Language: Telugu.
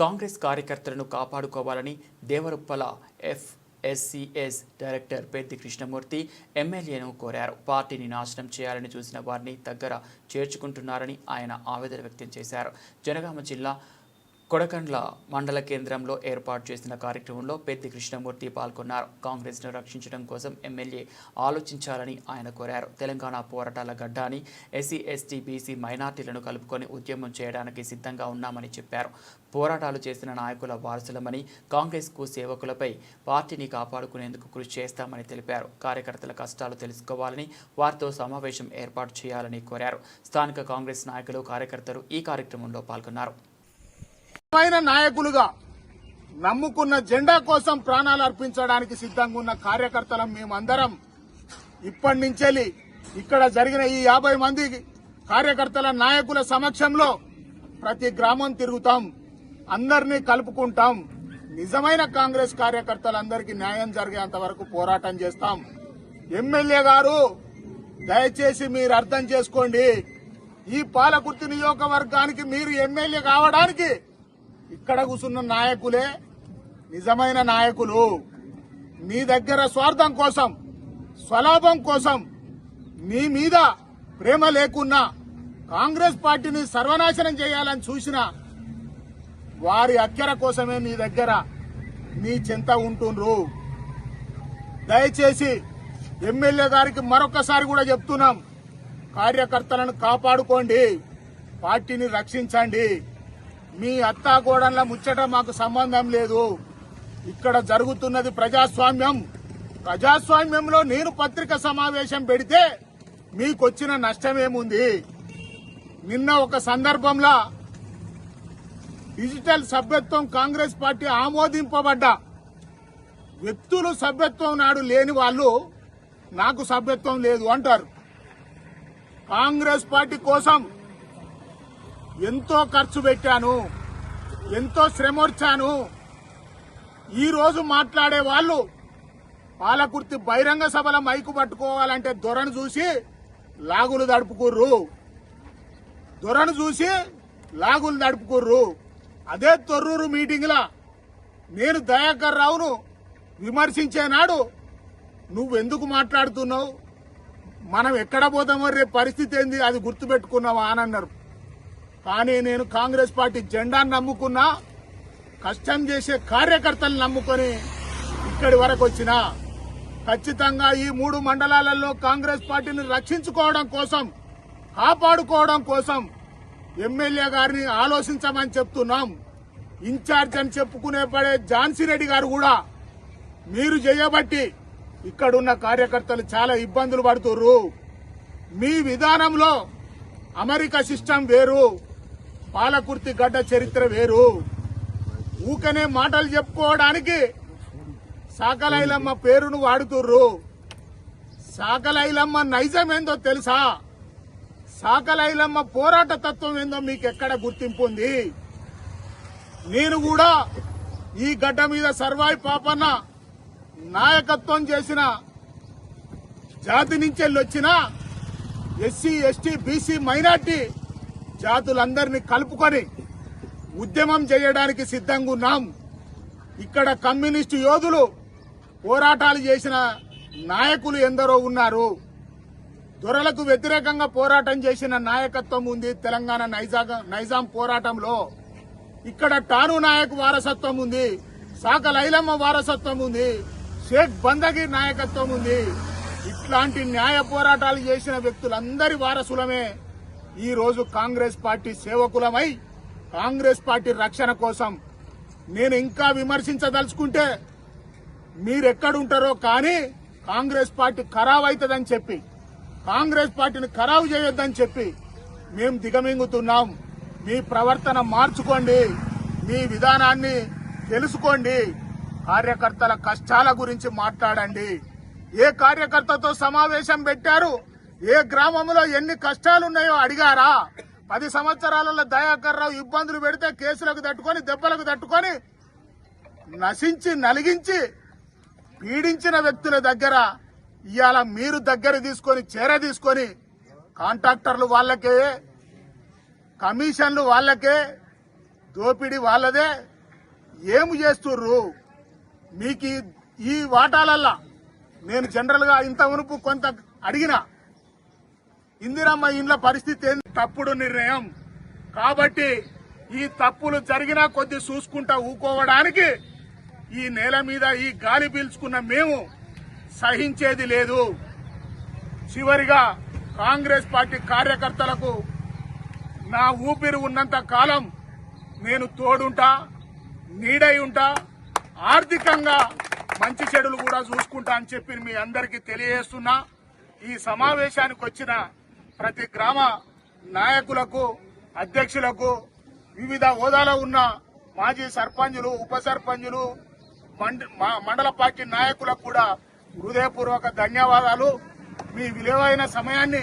కాంగ్రెస్ కార్యకర్తలను కాపాడుకోవాలని Devaruppula F SCS director Peddi Krishnamurthy ఎమ్మెల్యేను కోరారు. పార్టీని నాశనం చేయాలని చూసిన వారిని దగ్గర చేర్చుకుంటున్నారని ఆయన ఆవేదన వ్యక్తం చేశారు. జనగామ జిల్లా కొడకండ్ల మండల కేంద్రంలో ఏర్పాటు చేసిన కార్యక్రమంలో పెద్ది కృష్ణమూర్తి పాల్గొన్నారు. కాంగ్రెస్ను రక్షించడం కోసం ఎమ్మెల్యే ఆలోచించాలని ఆయన కోరారు. తెలంగాణ పోరాటాల గడ్డాని ఎస్సీ ఎస్టీ బీసీ మైనార్టీలను కలుపుకొని ఉద్యమం చేయడానికి సిద్ధంగా ఉన్నామని చెప్పారు. పోరాటాలు చేసిన నాయకుల వారసులమని కాంగ్రెస్కు సేవకులపై పార్టీని కాపాడుకునేందుకు కృషి చేస్తామని తెలిపారు. కార్యకర్తల కష్టాలు తెలుసుకోవాలని వారితో సమావేశం ఏర్పాటు చేయాలని కోరారు. స్థానిక కాంగ్రెస్ నాయకులు కార్యకర్తలు ఈ కార్యక్రమంలో పాల్గొన్నారు. నిజమైన నాయకులుగా నమ్ముకున్న జెండా కోసం ప్రాణాలు అర్పించడానికి సిద్ధంగా ఉన్న కార్యకర్తలం మేమందరం. ఇప్పటి నుంచెల్లి ఇక్కడ జరిగిన ఈ యాభై మంది కార్యకర్తల నాయకుల సమక్షంలో ప్రతి గ్రామం తిరుగుతాం. అందరినీ కలుపుకుంటాం. నిజమైన కాంగ్రెస్ కార్యకర్తలందరికీ న్యాయం జరిగేంత వరకు పోరాటం చేస్తాం. ఎమ్మెల్యే గారు దయచేసి మీరు అర్థం చేసుకోండి. ఈ పాలకుర్తి నియోజకవర్గానికి మీరు ఎమ్మెల్యే కావడానికి ఇక్కడ కూర్చున్న నాయకులే నిజమైన నాయకులు. మీ దగ్గర స్వార్థం కోసం స్వలాభం కోసం మీ మీద ప్రేమ లేకున్నా కాంగ్రెస్ పార్టీని సర్వనాశనం చేయాలని చూసిన వారి అక్కర కోసమే మీ దగ్గర మీ చింత ఉంటుండ్రు. దయచేసి ఎమ్మెల్యే గారికి మరొకసారి కూడా చెప్తున్నాం కార్యకర్తలను కాపాడుకోండి పార్టీని రక్షించండి. మీ అత్తాకోడన్ల ముచ్చట మాకు సంబంధం లేదు. ఇక్కడ జరుగుతున్నది ప్రజాస్వామ్యం. ప్రజాస్వామ్యంలో నేను పత్రిక సమావేశం పెడితే మీకొచ్చిన నష్టమేముంది? నిన్న ఒక సందర్భంలో డిజిటల్ సభ్యత్వం కాంగ్రెస్ పార్టీ ఆమోదింపబడ్డ వ్యక్తులు సభ్యత్వం నాడు లేని వాళ్ళు నాకు సభ్యత్వం లేదు అంటారు. కాంగ్రెస్ పార్టీ కోసం ఎంతో ఖర్చు పెట్టాను ఎంతో శ్రమొచ్చాను ఈరోజు మాట్లాడే వాళ్ళు పాలకుర్తి బహిరంగ సభల మైకు పట్టుకోవాలంటే దొరను చూసి లాగులు దడుపుకుర్రు దొరను చూసి లాగులు దడుపుకుర్రు అదే తొర్రూరు మీటింగ్లా నేను దయాకర్ రావును విమర్శించే నాడు నువ్వెందుకు మాట్లాడుతున్నావు? మనం ఎక్కడ పోతామో రేపు పరిస్థితి ఏంది? అది గుర్తుపెట్టుకున్నావా? అని అన్నారు. కానీ నేను కాంగ్రెస్ పార్టీ జెండాను నమ్ముకున్నా కష్టం చేసే కార్యకర్తలు నమ్ముకొని ఇక్కడి వరకు వచ్చిన ఖచ్చితంగా ఈ మూడు మండలాలలో కాంగ్రెస్ పార్టీని రక్షించుకోవడం కోసం కాపాడుకోవడం కోసం ఎమ్మెల్యే గారిని ఆలోచించమని చెప్తున్నాం. ఇన్ఛార్జ్ అని చెప్పుకునే పడే ఝాన్సీ రెడ్డి గారు కూడా మీరు చేయబట్టి ఇక్కడున్న కార్యకర్తలు చాలా ఇబ్బందులు పడుతుర్రు. మీ విధానంలో అమెరికా సిస్టమ్ వేరు. పాలకుర్తి గడ్డ చరిత్ర వేరు. ఊకనే మాటలు చెప్పుకోవడానికి సాకలైలమ్మ పేరును వాడుతుర్రు. సాకలైలమ్మ నైజం ఏందో తెలుసా? సాకలైలమ్మ పోరాట తత్వం ఏందో మీకు ఎక్కడ గుర్తింపు ఉంది? నేను కూడా ఈ గడ్డ మీద సర్వాయి పాపన్న నాయకత్వం చేసిన జాతి నుంచి వచ్చిన ఎస్సీ ఎస్టీ బీసీ మైనార్టీ జాతులందరినీ కలుపుకొని ఉద్యమం చేయడానికి సిద్ధంగా ఉన్నాం. ఇక్కడ కమ్యూనిస్టు యోధులు పోరాటాలు చేసిన నాయకులు ఎందరో ఉన్నారు. దొరలకు వ్యతిరేకంగా పోరాటం చేసిన నాయకత్వం ఉంది తెలంగాణ నైజాగ నైజాం పోరాటంలో. ఇక్కడ టాను నాయక్ వారసత్వం ఉంది సాక లైలమ్మ వారసత్వం ఉంది షేక్ బందగి నాయకత్వం ఉంది. ఇట్లాంటి న్యాయ పోరాటాలు చేసిన వ్యక్తులందరి వారసులమే ఈ రోజు కాంగ్రెస్ పార్టీ సేవకులమై కాంగ్రెస్ పార్టీ రక్షణ కోసం నేను ఇంకా విమర్శించదలుచుకుంటే మీరెక్కడుంటారో కానీ కాంగ్రెస్ పార్టీ ఖరాబ్ అవుతుందని చెప్పి కాంగ్రెస్ పార్టీని ఖరాబు చేయొద్దని చెప్పి మేము దిగమింగుతున్నాం. మీ ప్రవర్తన మార్చుకోండి. మీ విధానాన్ని తెలుసుకోండి. కార్యకర్తల కష్టాల గురించి మాట్లాడండి. ఏ కార్యకర్తతో సమావేశం పెట్టారు? ఏ గ్రామంలో ఎన్ని కష్టాలు ఉన్నాయో అడిగారా? పది సంవత్సరాలలో దయాకర్ రావు ఇబ్బందులు పెడితే కేసులకు తట్టుకొని దెబ్బలకు తట్టుకొని నశించి నలిగించి పీడించిన వ్యక్తుల దగ్గర ఇవాళ మీరు దగ్గర తీసుకొని చేర తీసుకొని కాంట్రాక్టర్లు వాళ్ళకే కమిషన్లు వాళ్ళకే దోపిడీ వాళ్ళదే. ఏమి చేస్తుర్రు? మీకు ఈ- వాటాలల్లా నేను జనరల్గా ఇంత మునుపు కొంత అడిగినా ఇందిరమ్మ ఇండ్ల పరిస్థితి ఏంది? తప్పుడు నిర్ణయం. కాబట్టి ఈ తప్పులు జరిగినా కొద్ది చూసుకుంటా ఊకోవడానికి ఈ నేల మీద ఈ గాలి పీల్చుకున్న మేము సహించేది లేదు. చివరిగా కాంగ్రెస్ పార్టీ కార్యకర్తలకు నా ఊపిరి ఉన్నంత కాలం నేను తోడుంటా నీడై ఉంటా ఆర్థికంగా మంచి చెడులు కూడా చూసుకుంటా అని చెప్పి మీ అందరికీ తెలియజేస్తున్నా. ఈ సమావేశానికి వచ్చిన ప్రతి గ్రామ నాయకులకు అధ్యక్షులకు వివిధ హోదాలో ఉన్న మాజీ సర్పంచులు ఉప సర్పంచులు మండ- మా మండల పార్టీ నాయకులకు కూడా హృదయపూర్వక ధన్యవాదాలు. మీ విలువైన సమయాన్ని